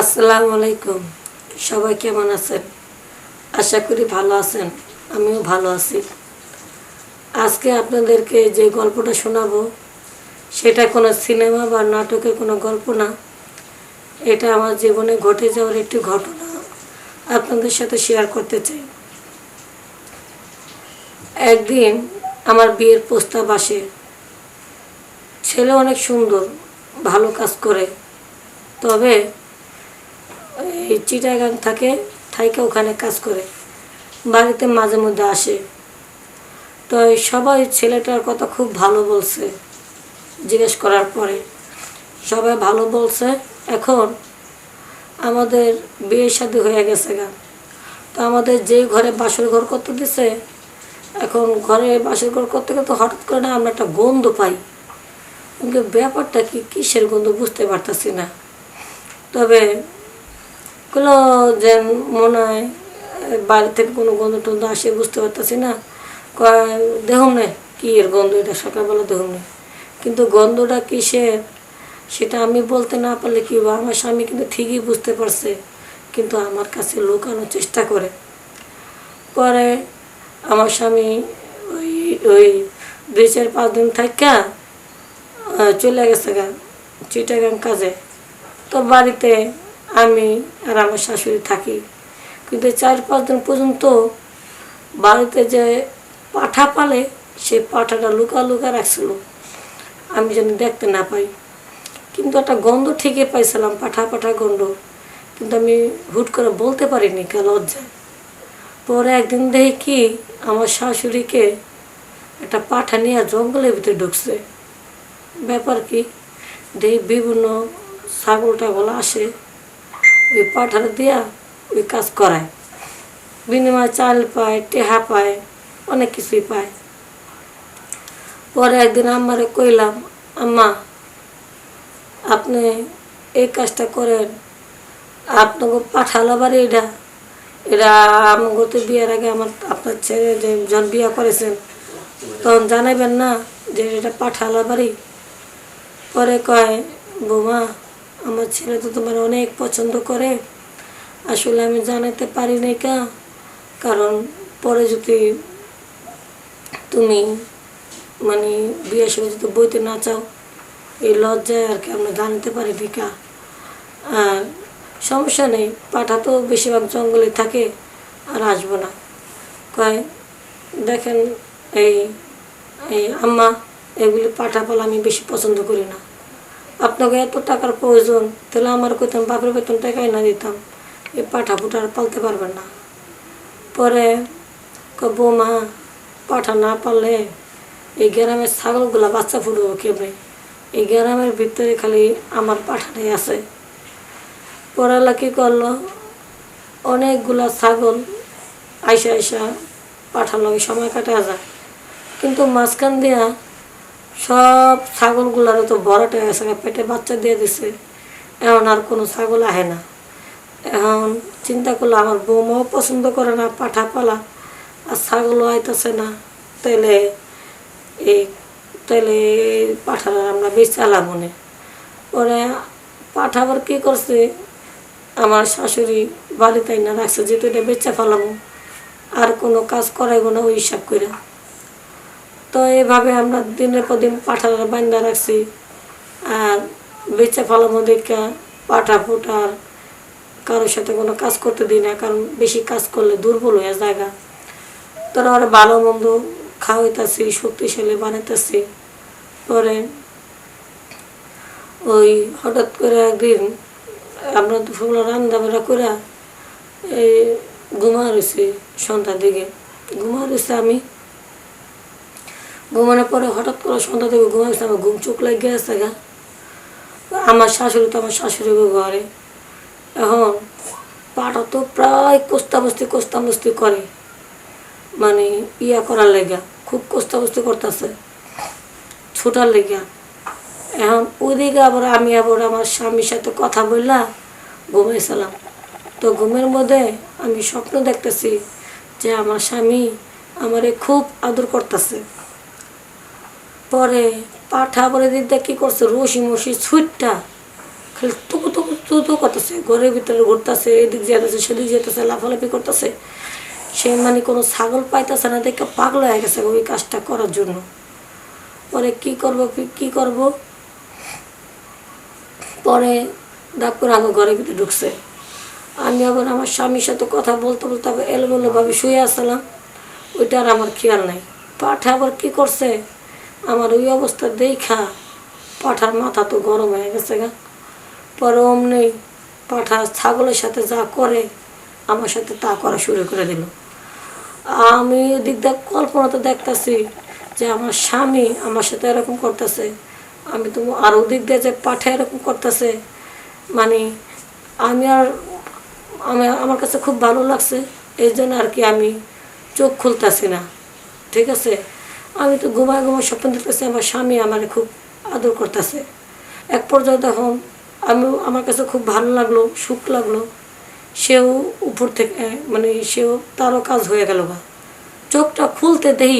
আসসালামু আলাইকুম। সবাই কেমন আছেন? আশা করি ভালো আছেন, আমিও ভালো আছি। আজকে আপনাদেরকে যে গল্পটা শোনাবো, সেটা কোনো সিনেমা বা নাটকের কোনো গল্প না। এটা আমার জীবনে ঘটে যাওয়ার একটি ঘটনা আপনাদের সাথে শেয়ার করতে চাই। একদিন আমার বিয়ের প্রস্তাব আসে। ছেলে অনেক সুন্দর, ভালো কাজ করে। তবে চিটাগাং থাকে, থাইকে ওখানে কাজ করে। বাড়িতে মাঝে মধ্যে আসে। তো সবাই ছেলেটার কথা খুব ভালো বলছে, জিজ্ঞেস করার পরে। সবাই ভালো বলছে, এখন আমাদের বিয়ে শাদী হয়ে গেছে গা। তো আমাদের যে ঘরে বাসর ঘর করতে দিছে, এখন ঘরে বাসর ঘর করতে করতে হঠাৎ করে না আমরা একটা গন্ধ পাই। কিন্তু ব্যাপারটা কি, কিসের গন্ধ বুঝতে পারতাছি না। তবে কোনো যে মনে হয়, বাড়ি থেকে কোনো গন্ধ টন্ধ আসে বুঝতে পারতেছি না। দেখুন না, কি এর গন্ধ এটা? সকালবেলা দেখুন না। কিন্তু গন্ধটা কিসের? সেটা আমি বলতে না পারলে কি হবে? আমার স্বামী কিন্তু ঠিকই বুঝতে পারছে, কিন্তু আমার কাছে লুকানোর চেষ্টা করে। পরে আমার স্বামী ওই ওই দুই চার পাঁচ দিন থাকা চলে গেছে গা, চিটাগাং কাজে। তো বাড়িতে আমি আর আমার শাশুড়ি থাকি। কিন্তু চার পাঁচ দিন পর্যন্ত বাড়িতে যে পাঠা পালে সেই পাঠাটা লুকা লুকা রাখছিল। আমি যেন দেখতে না পাই। কিন্তু একটা গন্ধ ঠিকই পাইছিলাম, পাঠা পাঠা গন্ধ। কিন্তু আমি হুট করে বলতে পারিনি, কে লজ্জায় পরে একদিন দেখি কি আমার শাশুড়িকে একটা পাঠা নিয়ে জঙ্গলের ভিতরে ঢুকছে। ব্যাপার কি? দেখি বিভিন্ন ছাগল টাগল আসে ওই পাঠার দিয়া ওই কাজ করায়। বিনিময়ে চাল পায়, টেহা পায়, অনেক কিছুই পায়। পরে একদিন আম্মারে কইলাম, আম্মা, আপনি এই কাজটা করেন। আপনাকে পাঠালো বাড়ি এটা এটা আমাকে তো বিয়ের আগে আমার, আপনার ছেলে যে যখন বিয়ে করেছেন, তখন জানাবেন না যে এটা পাঠালো বাড়ি পরে কয়, বৌমা আমার ছেলে তো তোমার অনেক পছন্দ করে। আসলে আমি জানাতে পারি নাই কা। কারণ পরে যদি তুমি মানে বিয়ের সময় যদি বইতে না চাও, এই লজ্জায় আর কি আমরা জানতে পারি নি কা। আর সমস্যা নেই, পাঠা তো বেশিরভাগ জঙ্গলে থাকে আর আসব না। কয়, দেখেন এই এই আম্মা, এগুলি পাঠা পালা আমি বেশি পছন্দ করি না। আপনাকে এত টাকার প্রয়োজন, তাহলে আমার কইতাম বাপের বেতন টাকাই না দিতাম। এই পাঠা ফুটা আর পালতে পারবেন না। পরে বৌমা, পাঠা না পারলে এই গ্রামের ছাগলগুলা বাচ্চা ফুটবো কেমনে? এই গ্রামের ভিতরে খালি আমার পাঠাটাই আছে। পড়ালা কি করল? অনেকগুলা ছাগল আইসা আইসা পাঠার লগে সময় কাটা যায়। কিন্তু মাঝখান দিয়া সব ছাগলগুলার তো বড়টা হয়ে গেছে পেটে বাচ্চা দিয়ে দিছে। এখন আর কোনো ছাগল আহে না। এখন চিন্তা করল আমার বৌমাও পছন্দ করে না, পাঠা পালা, আর ছাগলও আইতেছে না। তাইলে এই, তাইলে পাঠা আমরা বেচালাম মনে। পরে পাঠা আবার কী করছে? আমার শাশুড়ি বাড়িতে না রাখছে যেহেতু এটা বেচা ফেলামো। আর কোনো কাজ করাইব না ওই হিসাব করে তো এভাবে আমরা দিনের পর দিন পাঠাটা বান্ধা রাখছি। আর বেচা ফেলামো দেখা পাঠা ফুটার কারোর সাথে কোনো কাজ করতে দিই না, কারণ বেশি কাজ করলে দুর্বল হয়ে জায়গা। তোরা ওরা ভালো মন্দ খাওয়াইতেছি, শক্তিশালী বানাইতেছি। পরে ওই হঠাৎ করে একদিন আমরা দুপুরবেলা রান্না বান্না করে এই ঘুমা রয়েছি সন্ধ্যার দিকে। ঘুমা রয়েছে আমি ঘুমানোর পরে হঠাৎ করে সন্ধ্যা থেকে ঘুমা রয়েছে আমার ঘুম চোখ লাগে গেছে গা। আমার শাশুড়ি তো আমার শাশুড়ি ঘরে। এখন পাটা তো প্রায় কোস্তাবস্তি কোস্তাবস্তি করে। মানে ইয়া করার লেগা, খুব কোস্তাবস্তি করতেছে। ছোটার লেগা। এখন ওইদিকে আবার আমি আবার আমার স্বামীর সাথে কথা বললা ঘুমাইছিলাম তো ঘুমের মধ্যে আমি স্বপ্ন দেখতেছি যে আমার স্বামী আমারে খুব আদর করতেছে। পরে পাঠা পরে দিদা কি করছে? রশি মশি ছুটটা খালি টুকু টুকু তু তু করতেছে। ঘরের ভিতরে ঘুরতেছে, এদিক যেতেছে সেদিক যেতেছে লাফালাফি করতেছে। সে মানে কোনো ছাগল পাইতেছে না, দেখে পাগল হয়ে গেছে ওই কাজটা করার জন্য। পরে কি করব কি করব? পরে ডাক করে আমার ঘরের ভিতরে ঢুকছে। আমি আবার আমার স্বামীর সাথে কথা বলতে বলতে আবার এলোমেলোভাবে শুয়ে আসলাম। ওইটা আর আমার খেয়াল নাই। পাঠা আবার কি করছে? আমার ওই অবস্থা দেখা পাঠার মাথা তো গরম হয়ে গেছে গা। পরে অমনি পাঠা ছাগলের সাথে যা করে, আমার সাথে তা করা শুরু করে দিল। আমি ওদিক দেখ কল্পনাতে দেখতেছি যে আমার স্বামী আমার সাথে এরকম করতেছে, আমি তো আর ওদিক দিয়ে যে পাঠা এরকম করতেছে মানে আমি আর আমি আমার কাছে খুব ভালো লাগছে এই জন্য আর কি আমি চোখ খুলতেছি না। ঠিক আছে? আমি তো ঘুমায় ঘুমায় স্বপ্ন দেখতেছি, আমার স্বামী আমার খুব আদর করতেছে। এক পর্যায়ে তখন আমি, আমার কাছে খুব ভালো লাগল, সুখ লাগল। সেও উপর থেকে মানে সেও তারও কাজ হয়ে গেল বা। চোখটা খুলতে দেই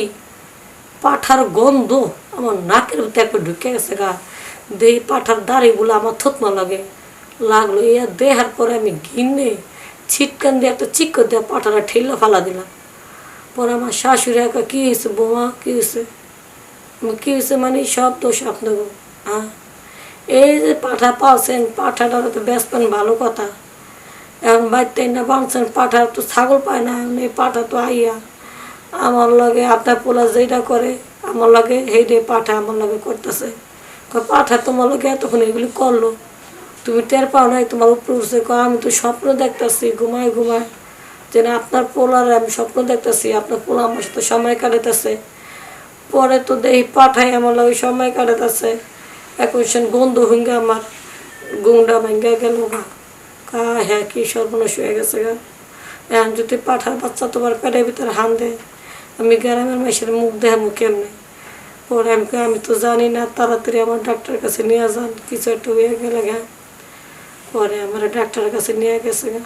পাঠার গন্ধ আমার নাকের ভিতরে একবার ঢুকে গেছে গা। দেই পাঠার দাড়িগুলো আমার থতমা লাগে, লাগল। ইয়া দেহার পরে আমি ঘিনে ছিটকান দিয়ে একটা চিক্ক দিয়ে পাঠাটা ঠেলে ফালা দিলাম। পরে আমার শাশুড়ি একা, কী হয়েছে বৌমা? কী হয়েছে? কী হয়েছে মানে সব দোষ আপনার হ্যাঁ এই যে পাঠা পালছেন পাঠাটা তো বেচবেন, ভালো কথা। এখন বাড়িতে না বাঁধছেন পাঠা তো ছাগল পায় না, এখন এই পাঠা তো আইয়া। আমার লগে আপনার পোলা যেটা করে, আমার লগে হেডে পাঠা আমার লগে করতেছে। পাঠা তোমার লগে এতক্ষণ এগুলি করল। তুমি টের পাও নাই, তোমার উপরে উঠছে। আমি তো স্বপ্ন দেখতেছি, ঘুমায় ঘুমায়। যে না আপনার পোলার আমি স্বপ্ন দেখতেছি, আপনার পোলা আমার সাথে সময় কাটাতেছে পরে তো দেখি পাঠাই আমার লগে সময় কাটাতেছে এখন সে গন্ধ হইঙ্গে আমার গুংডা ভাঙ্গা গেল গা। কা হ্যাঁ কি সর্বনাশ হয়ে গেছে গা। এখন যদি পাঠার বাচ্চা তোমার পেটের ভিতরে হান দেয় আমি গ্রামের মাসের মুখ দেখামু কেমনে? পরে আমি আমি তো জানি না, তাড়াতাড়ি আমার ডাক্তারের কাছে নিয়ে যান, কিছু একটা হয়ে গেলে গা। পরে আমার ডাক্তারের কাছে নিয়ে গেছে গা।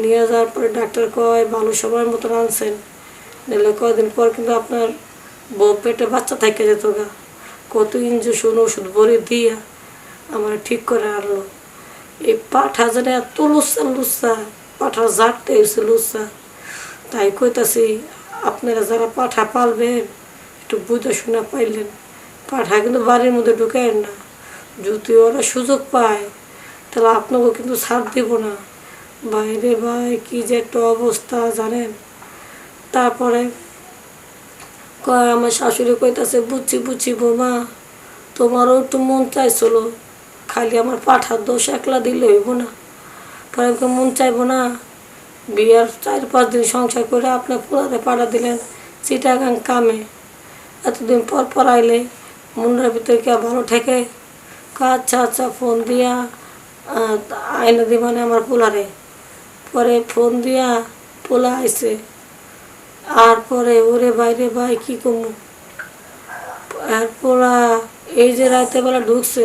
নিয়ে যাওয়ার পরে ডাক্তার কয়, ভালো সময় মতো আনছেন। নিলে কয়দিন পর কিন্তু আপনার বউ পেটে বাচ্চা থেকে যেত গা। কত ইঞ্জেকশন, ওষুধ ভরে দিয়া আমার ঠিক করে আনলো। এই পাঠা যেন এত লুচ্ছা লুচ্ছা পাঠার জাতটা হয়েছে লুচ্ছা তাই কইতাছি, আপনারা যারা পাঠা পালবেন, একটু বুঝে শোনা পাইলেন। পাঠা কিন্তু বাড়ির মধ্যে ঢুকায় না। যদি ওরা সুযোগ পায়, তাহলে আপনাকেও কিন্তু ছাড় দিব না। বাইরে ভাই, কি যে একটা অবস্থা জানেন? তারপরে কয়, আমার শাশুড়ি কইতাছে, বুঝছি বুঝছি বোমা, তোমারও একটু মন চাইছিল, খালি আমার পাঠার দোষ একলা দিলে হইব না। পরে মন চাইব না, বিয়ার চার পাঁচ দিন সংসার করে আপনার পোলারে পাড়া দিলেন, চিটাগাং কামে। এতদিন পর পর আইলে মুন্ডার ভিতরে কি ভালো ঠেকে? আচ্ছা আচ্ছা ফোন দিয়া আইনা দি মানে আমার পোলারে। পরে ফোন দিয়া পোলা আইছে। আর পরে ওরে বাইরে ভাই কি কমু? আর পোলা এই যে রাতে বেলা ঢুকছে,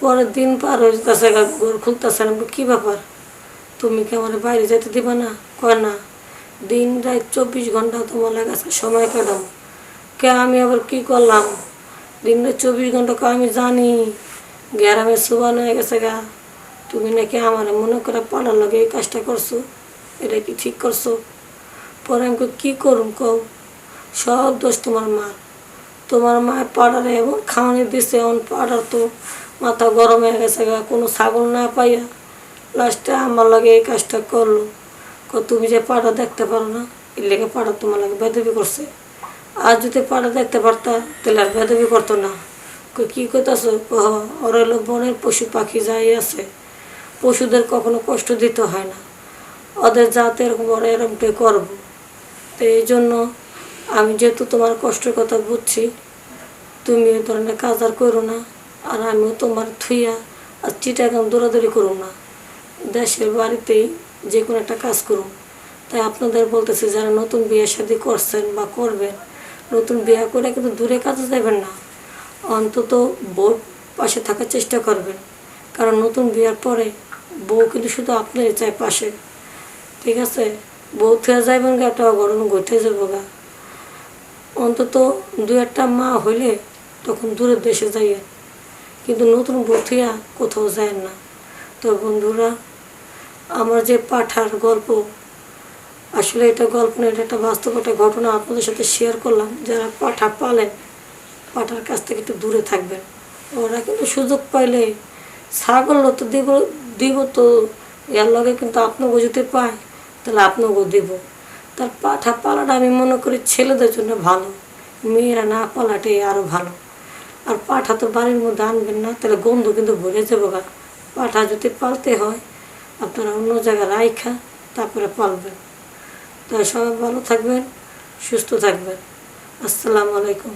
পরের দিন পার হয়ে যেতেছে ঘর খুলতেছে না। কী ব্যাপার? তুমি কি আমার বাইরে যেতে দিবা না? কয়, না। দিন রাত চব্বিশ ঘণ্টা তোমার কাছে সময় কাটাও। কে আমি আবার কি করলাম? দিন রাত চব্বিশ ঘণ্টা আমি জানি। গ্যারামে সুবান হয়ে গেছে গা। তুমি নাকি আমার মনে করে পাড়ার লগে এই কাজটা করছ? এটা কি ঠিক করছ? পরে আমি কি করুম কও? সব দোষ তোমার মা তোমার মায়ের পাড়ারে এমন খাওয়ানি দিছে, এমন পাড়ার তো মাথা গরম হয়ে গেছে গা, কোনো ছাগল না পাইয়া লাস্টে আমার লাগে এই কাজটা করল। কো তুমি যে পাড়া দেখতে পারো না, এর লেগে পাড়া তোমার লাগে বেদবি করছে। আর যদি পাড়া দেখতে পারতা, তাহলে আর বেদবি করতো না। কি করতেছ ওর হলো বনের পশু পাখি যাই আছে। পশুদের কখনো কষ্ট দিতে হয় না। ওদের যাতে এরকম ওরা এরকমটাই করব। তো এই জন্য আমি যেহেতু তোমার কষ্টের কথা বুঝছি, তুমি এই ধরনের কাজ আর করো না, আর আমিও তোমার থুইয়া আর চিটাগাম দৌড়াদৌড়ি করো না। দেশের বাড়িতেই যে কোনো একটা কাজ করুন তাই আপনাদের বলতেছি, যারা নতুন বিয়ে শাদি করছেন বা করবেন, নতুন বিয়ে করে কিন্তু দূরে কাজে যাবেন না। অন্তত বোর্ড পাশে থাকার চেষ্টা করবেন। কারণ নতুন বিয়ার পরে বউ কিন্তু শুধু আপনারই চায় পাশে। ঠিক আছে? বউ থেকে যাইবেন গা একটা গরম ঘটে যাব গা। অন্তত দু একটা মা হইলে তখন দূরের দেশে যাইয়ে। কিন্তু নতুন বউ থিয়া কোথাও যায় না। তো বন্ধুরা, আমার যে পাঠার গল্প, আসলে এটা গল্প না, এটা একটা বাস্তব একটা ঘটনা আপনাদের সাথে শেয়ার করলাম। যারা পাঠা পালেন পাঠার কাছ থেকে একটু দূরে থাকবেন। ওরা কিন্তু সুযোগ পাইলে ছাগল তো দিব তো এর লগে কিন্তু আপনাকে যদি পায়, তাহলে আপনাকেও দিব। তার পাঠা পালাটা আমি মনে করি ছেলেদের জন্য ভালো, মেয়েরা না পালাটাই আরও ভালো। আর পাঠা তো বাড়ির মধ্যে আনবেন না, তাহলে গন্ধ কিন্তু ভরে যাব গা। পাঠা যদি পালতে হয়, আপনারা অন্য জায়গায় রাইখা, তারপরে পালবেন। তাই সবাই ভালো থাকবেন, সুস্থ থাকবেন। আসসালামু আলাইকুম।